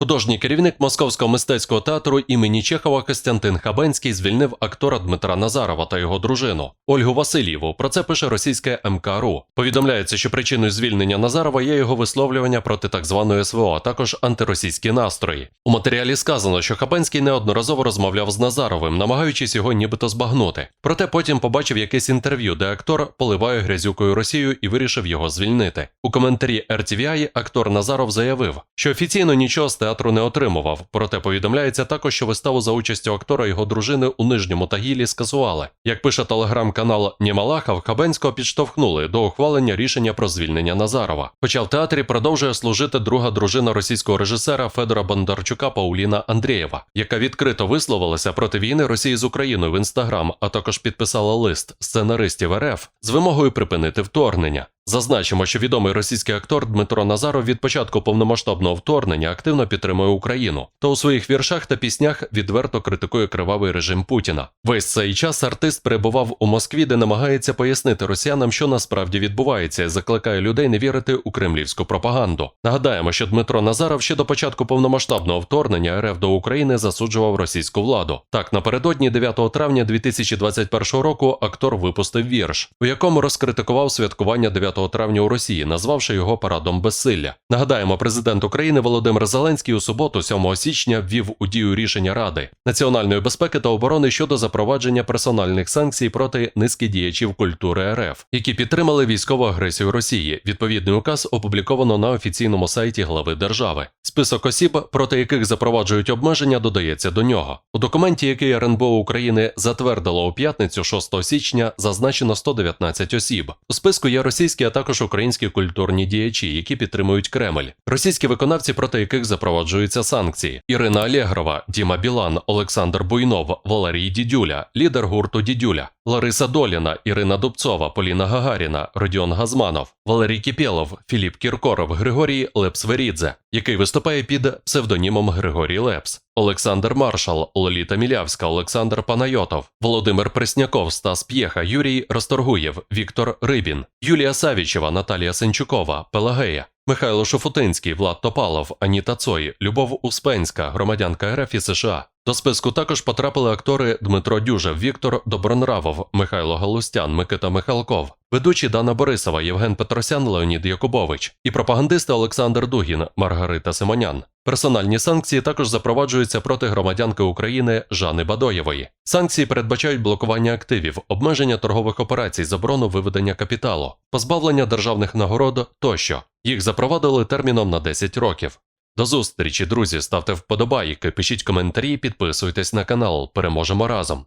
Художній керівник Московського мистецького театру імені Чехова Костянтин Хабенський звільнив актора Дмитра Назарова та його дружину Ольгу Васильєву. Про це пише російське МКРУ. Повідомляється, що причиною звільнення Назарова є його висловлювання проти так званої СВО, а також антиросійські настрої. У матеріалі сказано, що Хабенський неодноразово розмовляв з Назаровим, намагаючись його нібито збагнути. Проте потім побачив якесь інтерв'ю, де актор поливає грязюкою Росію і вирішив його звільнити. У коментарі RTVI актор Назаров заявив, що офіційно нічого з театру не отримував. Проте повідомляється також, що виставу за участю актора його дружини у нижньому Тагілі скасували. Як пише телеграм-канал Німалахав, Хабенського підштовхнули до ухвалення рішення про звільнення Назарова. Хоча в театрі продовжує служити друга дружина російського режисера Федора Бондарчука Пауліна Андрієва, яка відкрито висловилася проти війни Росії з Україною в інстаграм, а також підписала лист сценаристів РФ з вимогою припинити вторгнення. Зазначимо, що відомий російський актор Дмитро Назаров від початку повномасштабного вторгнення активно підтримує Україну та у своїх віршах та піснях відверто критикує кривавий режим Путіна. Весь цей час артист перебував у Москві, де намагається пояснити росіянам, що насправді відбувається, і закликає людей не вірити у кремлівську пропаганду. Нагадаємо, що Дмитро Назаров ще до початку повномасштабного вторгнення РФ до України засуджував російську владу. Так, напередодні 9 травня 2021 року актор випустив вірш, у якому розкритикував святкування 9 травня у Росії, назвавши його парадом безсилля. Нагадаємо, президент України Володимир Зеленський у суботу, 7 січня, ввів у дію рішення Ради національної безпеки та оборони щодо запровадження персональних санкцій проти низки діячів культури РФ, які підтримали військову агресію Росії. Відповідний указ опубліковано на офіційному сайті глави держави. Список осіб, проти яких запроваджують обмеження, додається до нього. У документі, який РНБО України затвердило у п'ятницю 6 січня, зазначено 119 осіб. У списку є російські, а також українські культурні діячі, які підтримують Кремль, російські виконавці, проти яких запроваджуються санкції: Ірина Алєгрова, Діма Білан, Олександр Буйнов, Валерій Дідюля, лідер гурту Дідюля, Лариса Доліна, Ірина Дубцова, Поліна Гагаріна, Родіон Газманов, Валерій Кіпєлов, Філіп Кіркоров, Григорій Лепсверідзе, який виступає під псевдонімом Григорій Лепс, Олександр Маршал, Лоліта Мілявська, Олександр Панайотов, Володимир Пресняков, Стас П'єха, Юрій Расторгуєв, Віктор Рибін, Юлія Савічева, Наталія Сенчукова, Пелагея. Михайло Шуфутинський, Влад Топалов, Аніта Цой, Любов Успенська, громадянка РФ і США. До списку також потрапили актори Дмитро Дюжев, Віктор Добронравов, Михайло Галустян, Микита Михалков, ведучі Дана Борисова, Євген Петросян, Леонід Якубович і пропагандисти Олександр Дугін, Маргарита Симонян. Персональні санкції також запроваджуються проти громадянки України Жани Бадоєвої. Санкції передбачають блокування активів, обмеження торгових операцій, заборону виведення капіталу, позбавлення державних нагород тощо. Їх запровадили терміном на 10 років. До зустрічі, друзі. Ставте вподобайки, пишіть коментарі, підписуйтесь на канал. Переможемо разом.